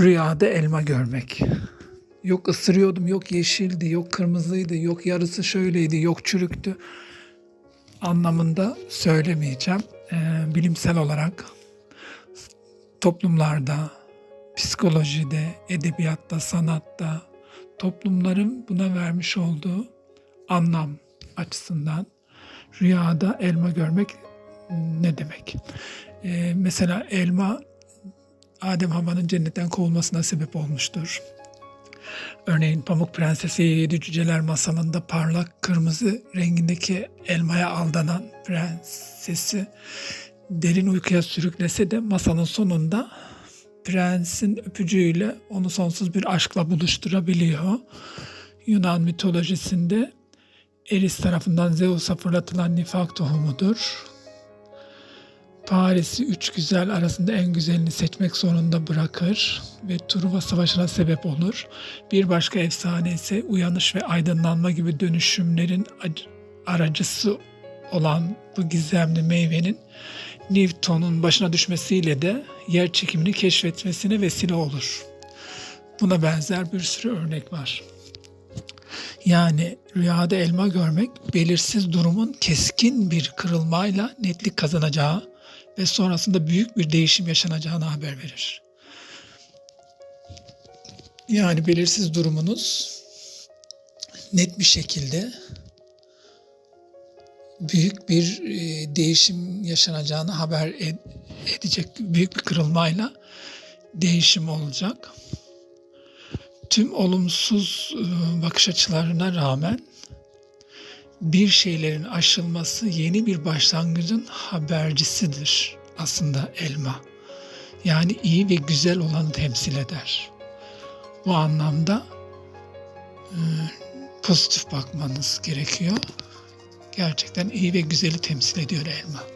Rüyada elma görmek. Yok ısırıyordum, yok yeşildi, yok kırmızıydı, yok yarısı şöyleydi, yok çürüktü anlamında söylemeyeceğim. Ee, bilimsel olarak toplumlarda, psikolojide, edebiyatta, sanatta toplumların buna vermiş olduğu anlam açısından rüyada elma görmek ne demek? Ee, mesela elma Adem Havva'nın cennetten kovulmasına sebep olmuştur. Örneğin Pamuk Prensesi Yedi Cüceler masalında parlak kırmızı rengindeki elmaya aldanan prensesi derin uykuya sürüklese de masalın sonunda prensin öpücüğüyle onu sonsuz bir aşkla buluşturabiliyor. Yunan mitolojisinde Eris tarafından Zeus'a fırlatılan nifak tohumudur. Paris'i üç güzel arasında en güzelini seçmek zorunda bırakır ve Truva Savaşı'na sebep olur. Bir başka efsane ise uyanış ve aydınlanma gibi dönüşümlerin ac- aracısı olan bu gizemli meyvenin Newton'un başına düşmesiyle de yer çekimini keşfetmesine vesile olur. Buna benzer bir sürü örnek var. Yani rüyada elma görmek belirsiz durumun keskin bir kırılmayla netlik kazanacağı ve sonrasında büyük bir değişim yaşanacağını haber verir. Yani belirsiz durumunuz net bir şekilde büyük bir e, değişim yaşanacağını haber ed- edecek büyük bir kırılmayla değişim olacak. Tüm olumsuz e, bakış açılarına rağmen bir şeylerin aşılması yeni bir başlangıcın habercisidir aslında elma. Yani iyi ve güzel olanı temsil eder. Bu anlamda e, pozitif bakmanız gerekiyor. Gerçekten iyi ve güzeli temsil ediyor elma.